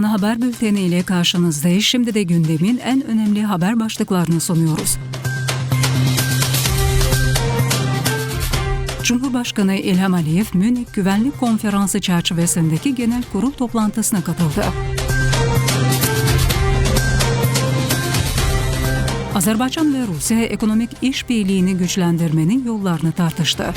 ana haber bülteni ile karşınızdayız. Şimdi de gündemin en önemli haber başlıklarını sunuyoruz. Cumhurbaşkanı İlham Aliyev, Münih Güvenlik Konferansı çerçevesindeki genel kurul toplantısına katıldı. Azerbaycan ve Rusya ekonomik işbirliğini güçlendirmenin yollarını tartıştı.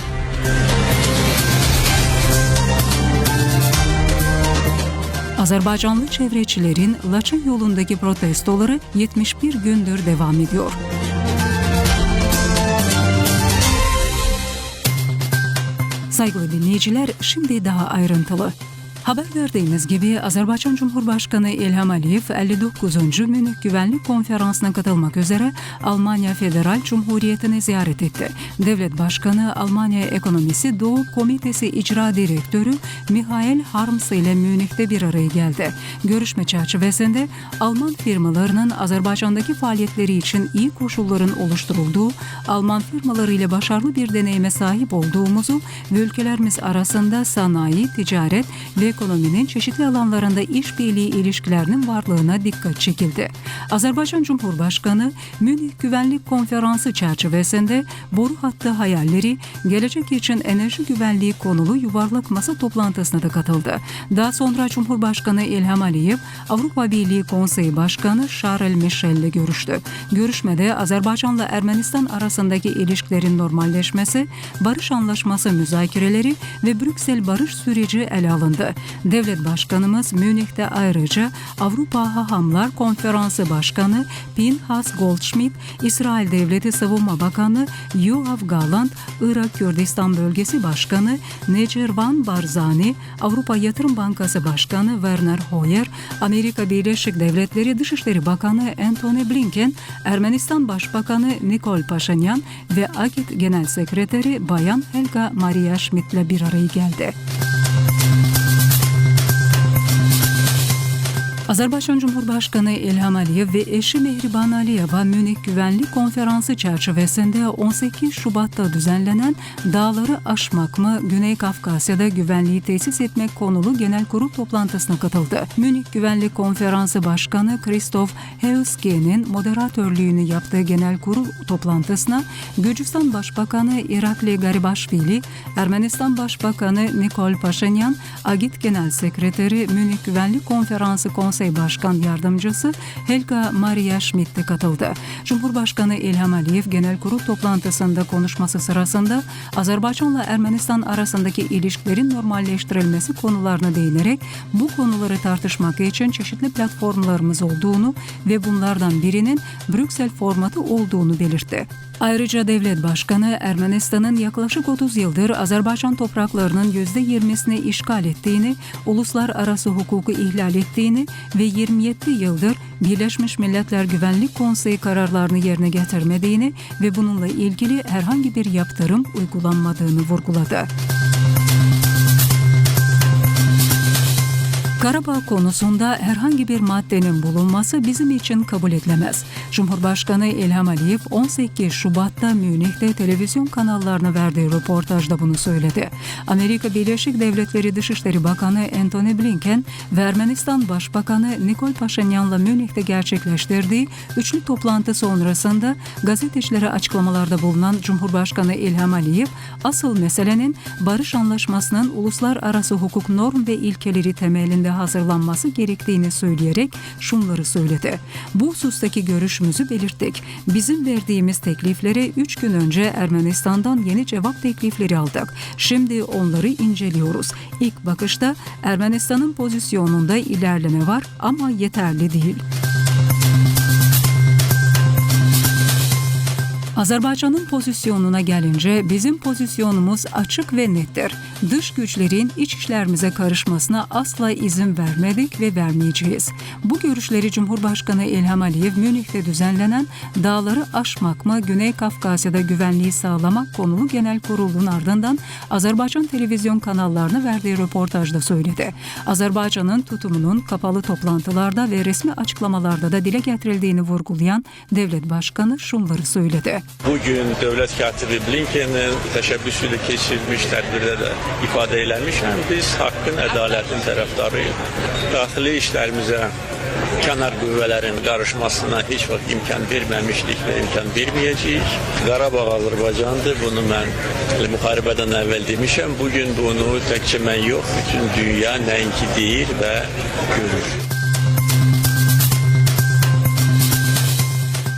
Azerbaycanlı çevrecilerin Laçın yolundaki protestoları 71 gündür devam ediyor. Saygılı dinleyiciler, şimdi daha ayrıntılı. Haber verdiğimiz gibi Azerbaycan Cumhurbaşkanı İlham Aliyev 59. Münih Güvenlik Konferansı'na katılmak üzere Almanya Federal Cumhuriyeti'ni ziyaret etti. Devlet Başkanı Almanya Ekonomisi Doğu Komitesi İcra Direktörü Mihail Harms ile Münih'te bir araya geldi. Görüşme çerçevesinde Alman firmalarının Azerbaycan'daki faaliyetleri için iyi koşulların oluşturulduğu, Alman firmaları ile başarılı bir deneyime sahip olduğumuzu ve ülkelerimiz arasında sanayi, ticaret ve ekonominin çeşitli alanlarında işbirliği ilişkilerinin varlığına dikkat çekildi. Azerbaycan Cumhurbaşkanı Münih Güvenlik Konferansı çerçevesinde boru hattı hayalleri, gelecek için enerji güvenliği konulu yuvarlak masa toplantısına da katıldı. Daha sonra Cumhurbaşkanı İlham Aliyev, Avrupa Birliği Konseyi Başkanı Charles Michel ile görüştü. Görüşmede Azerbaycan'la Ermenistan arasındaki ilişkilerin normalleşmesi, barış anlaşması müzakereleri ve Brüksel barış süreci ele alındı. Devlet Başkanımız Münih'te ayrıca Avrupa Hahamlar Konferansı Başkanı Pinhas Goldschmidt, İsrail Devleti Savunma Bakanı Yoav Galant, Irak Kürdistan Bölgesi Başkanı Necervan Barzani, Avrupa Yatırım Bankası Başkanı Werner Hoyer, Amerika Birleşik Devletleri Dışişleri Bakanı Antony Blinken, Ermenistan Başbakanı Nikol Paşinyan ve AKİT Genel Sekreteri Bayan Helga Maria Schmidt ile bir araya geldi. Azerbaycan Cumhurbaşkanı İlham Aliyev ve eşi Mehriban Aliyeva Münih Güvenlik Konferansı çerçevesinde 18 Şubat'ta düzenlenen Dağları Aşmak mı Güney Kafkasya'da güvenliği tesis etmek konulu genel kurul toplantısına katıldı. Münih Güvenlik Konferansı Başkanı Kristof Heuski'nin moderatörlüğünü yaptığı genel kurul toplantısına Gürcistan Başbakanı Irakli Garibaşvili, Ermenistan Başbakanı Nikol Paşinyan, Agit Genel Sekreteri Münih Güvenlik Konferansı Konsey Başkan Yardımcısı Helga Maria Schmidt de katıldı. Cumhurbaşkanı İlham Aliyev genel kurul toplantısında konuşması sırasında Azerbaycan'la Ermenistan arasındaki ilişkilerin normalleştirilmesi konularına değinerek bu konuları tartışmak için çeşitli platformlarımız olduğunu ve bunlardan birinin Brüksel formatı olduğunu belirtti. Ayrıca devlet başkanı Ermenistan'ın yaklaşık 30 yıldır Azerbaycan topraklarının %20'sini işgal ettiğini, uluslararası hukuku ihlal ettiğini ve 27 yıldır Birleşmiş Milletler Güvenlik Konseyi kararlarını yerine getirmediğini ve bununla ilgili herhangi bir yaptırım uygulanmadığını vurguladı. Karabağ konusunda herhangi bir maddenin bulunması bizim için kabul edilemez. Cumhurbaşkanı İlham Aliyev 18 Şubat'ta Münih'te televizyon kanallarına verdiği röportajda bunu söyledi. Amerika Birleşik Devletleri Dışişleri Bakanı Antony Blinken ve Ermenistan Başbakanı Nikol Paşinyan'la Münih'te gerçekleştirdiği üçlü toplantı sonrasında gazetecilere açıklamalarda bulunan Cumhurbaşkanı İlham Aliyev, asıl meselenin barış anlaşmasının uluslararası hukuk norm ve ilkeleri temelinde hazırlanması gerektiğini söyleyerek şunları söyledi. Bu husustaki görüşümüzü belirttik. Bizim verdiğimiz tekliflere 3 gün önce Ermenistan'dan yeni cevap teklifleri aldık. Şimdi onları inceliyoruz. İlk bakışta Ermenistan'ın pozisyonunda ilerleme var ama yeterli değil. Azerbaycan'ın pozisyonuna gelince bizim pozisyonumuz açık ve nettir. Dış güçlerin iç işlerimize karışmasına asla izin vermedik ve vermeyeceğiz. Bu görüşleri Cumhurbaşkanı İlham Aliyev Münih'te düzenlenen Dağları Aşmak mı Güney Kafkasya'da güvenliği sağlamak konulu genel kurulun ardından Azerbaycan televizyon kanallarına verdiği röportajda söyledi. Azerbaycan'ın tutumunun kapalı toplantılarda ve resmi açıklamalarda da dile getirildiğini vurgulayan devlet başkanı şunları söyledi. Bugün devlet katibi Blinken'in teşebbüsüyle geçirilmiş tedbirde de ifade eylemişken biz hakkın, adaletin taraftarıyız. Dahili işlerimize kenar kuvvelerin karışmasına hiç vakit imkan vermemiştik ve imkan vermeyeceğiz. Qarabağ Azerbaycan'dır. Bunu ben muharebeden evvel demişim. Bugün bunu tekçe ben yok. Bütün dünya nenki değil ve görür.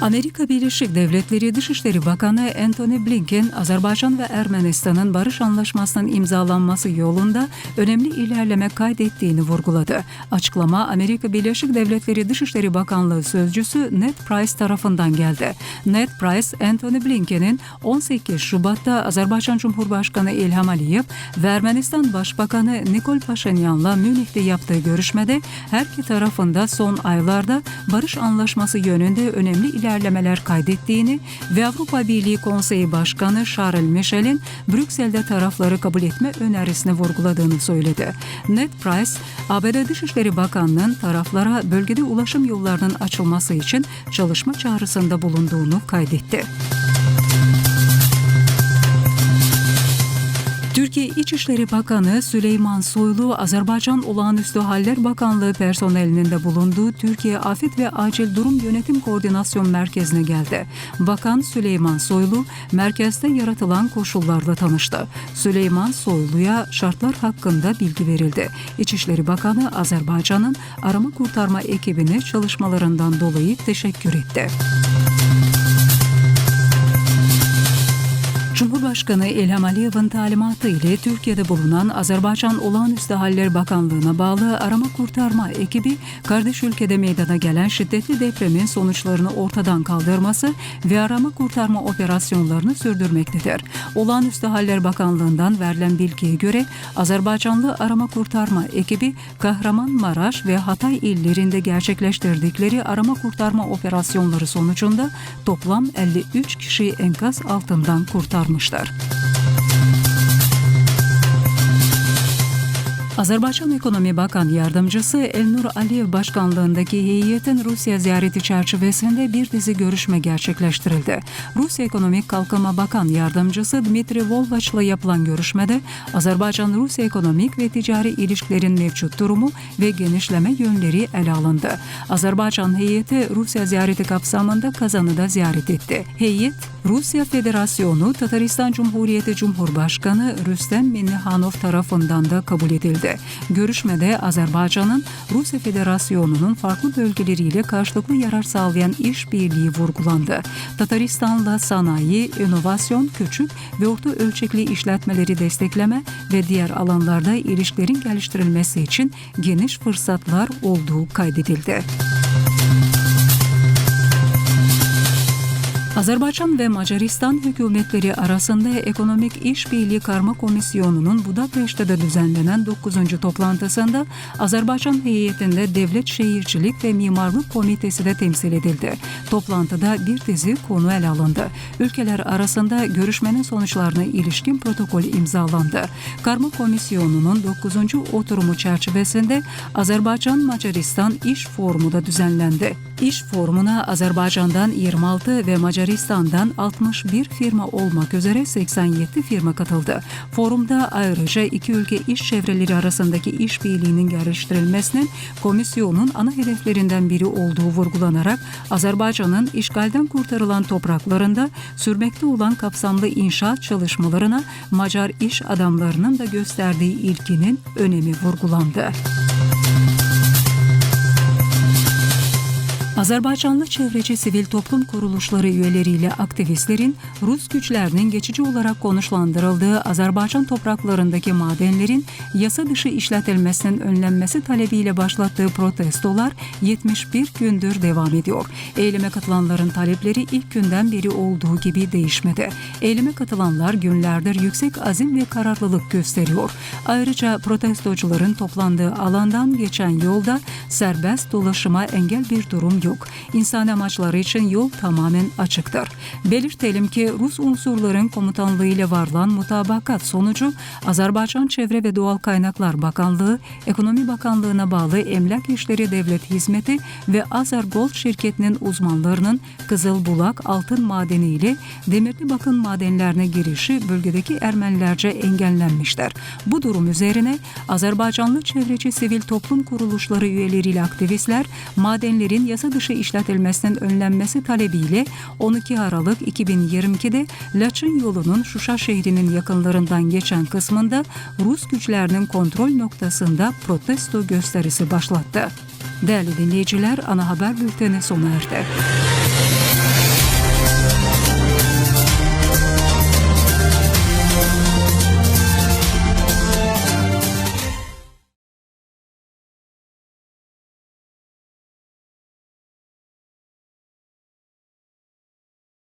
Amerika Birleşik Devletleri Dışişleri Bakanı Antony Blinken, Azerbaycan ve Ermenistan'ın barış anlaşmasının imzalanması yolunda önemli ilerleme kaydettiğini vurguladı. Açıklama Amerika Birleşik Devletleri Dışişleri Bakanlığı sözcüsü Ned Price tarafından geldi. Ned Price, Antony Blinken'in 18 Şubat'ta Azerbaycan Cumhurbaşkanı İlham Aliyev ve Ermenistan Başbakanı Nikol Paşinyan'la Münih'te yaptığı görüşmede her iki tarafında son aylarda barış anlaşması yönünde önemli ilerlemeler kaydettiğini ve Avrupa Birliği Konseyi Başkanı Charles Michel'in Brüksel'de tarafları kabul etme önerisini vurguladığını söyledi. Ned Price, ABD Dışişleri Bakanlığı'nın taraflara bölgede ulaşım yollarının açılması için çalışma çağrısında bulunduğunu kaydetti. Türkiye İçişleri Bakanı Süleyman Soylu, Azerbaycan Olağanüstü Haller Bakanlığı personelinin de bulunduğu Türkiye Afet ve Acil Durum Yönetim Koordinasyon Merkezi'ne geldi. Bakan Süleyman Soylu, merkezde yaratılan koşullarla tanıştı. Süleyman Soylu'ya şartlar hakkında bilgi verildi. İçişleri Bakanı Azerbaycan'ın arama kurtarma ekibine çalışmalarından dolayı teşekkür etti. Cumhurbaşkanı İlham Aliyev'in talimatı ile Türkiye'de bulunan Azerbaycan Olağanüstü Haller Bakanlığı'na bağlı arama kurtarma ekibi kardeş ülkede meydana gelen şiddetli depremin sonuçlarını ortadan kaldırması ve arama kurtarma operasyonlarını sürdürmektedir. Olağanüstü Haller Bakanlığı'ndan verilen bilgiye göre Azerbaycanlı arama kurtarma ekibi Kahramanmaraş ve Hatay illerinde gerçekleştirdikleri arama kurtarma operasyonları sonucunda toplam 53 kişi enkaz altından mostrar. Azerbaycan Ekonomi Bakan Yardımcısı Elnur Aliyev başkanlığındaki heyetin Rusya ziyareti çerçevesinde bir dizi görüşme gerçekleştirildi. Rusya Ekonomik Kalkınma Bakan Yardımcısı Dmitri Volvaç'la yapılan görüşmede Azerbaycan-Rusya ekonomik ve ticari ilişkilerin mevcut durumu ve genişleme yönleri ele alındı. Azerbaycan heyeti Rusya ziyareti kapsamında Kazan'ı da ziyaret etti. Heyet, Rusya Federasyonu Tataristan Cumhuriyeti Cumhurbaşkanı Rüstem Minnihanov tarafından da kabul edildi. Görüşmede Azerbaycan'ın Rusya Federasyonu'nun farklı bölgeleriyle karşılıklı yarar sağlayan işbirliği vurgulandı. Tataristan'la sanayi, inovasyon, küçük ve orta ölçekli işletmeleri destekleme ve diğer alanlarda ilişkilerin geliştirilmesi için geniş fırsatlar olduğu kaydedildi. Azerbaycan ve Macaristan hükümetleri arasında Ekonomik İşbirliği Karma Komisyonu'nun Budapeşte'de düzenlenen 9. toplantısında Azerbaycan heyetinde Devlet Şehircilik ve Mimarlık Komitesi de temsil edildi. Toplantıda bir dizi konu ele alındı. Ülkeler arasında görüşmenin sonuçlarına ilişkin protokol imzalandı. Karma Komisyonu'nun 9. oturumu çerçevesinde Azerbaycan-Macaristan İş Forumu da düzenlendi. İş forumuna Azerbaycan'dan 26 ve Macaristan'dan 61 firma olmak üzere 87 firma katıldı. Forumda ayrıca iki ülke iş çevreleri arasındaki işbirliğinin geliştirilmesinin komisyonun ana hedeflerinden biri olduğu vurgulanarak Azerbaycan'ın işgalden kurtarılan topraklarında sürmekte olan kapsamlı inşaat çalışmalarına Macar iş adamlarının da gösterdiği ilginin önemi vurgulandı. Azerbaycanlı çevreci sivil toplum kuruluşları üyeleriyle aktivistlerin Rus güçlerinin geçici olarak konuşlandırıldığı Azerbaycan topraklarındaki madenlerin yasa dışı işletilmesinin önlenmesi talebiyle başlattığı protestolar 71 gündür devam ediyor. Eyleme katılanların talepleri ilk günden beri olduğu gibi değişmedi. Eyleme katılanlar günlerdir yüksek azim ve kararlılık gösteriyor. Ayrıca protestocuların toplandığı alandan geçen yolda serbest dolaşıma engel bir durum yok. İnsani amaçları için yol tamamen açıktır. Belirtelim ki Rus unsurların komutanlığı ile varılan mutabakat sonucu Azerbaycan Çevre ve Doğal Kaynaklar Bakanlığı, Ekonomi Bakanlığı'na bağlı Emlak İşleri Devlet Hizmeti ve Azer Gold şirketinin uzmanlarının Kızıl Bulak altın madeni ile Demirli Bakın madenlerine girişi bölgedeki Ermenilerce engellenmiştir. Bu durum üzerine Azerbaycanlı çevreci sivil toplum kuruluşları üyeleriyle aktivistler madenlerin yasa dışı işletilmesinin önlenmesi talebiyle 12 Aralık 2022'de Laçın yolunun Şuşa şehrinin yakınlarından geçen kısmında Rus güçlerinin kontrol noktasında protesto gösterisi başlattı. Değerli dinleyiciler, ana haber bülteni sona erdi.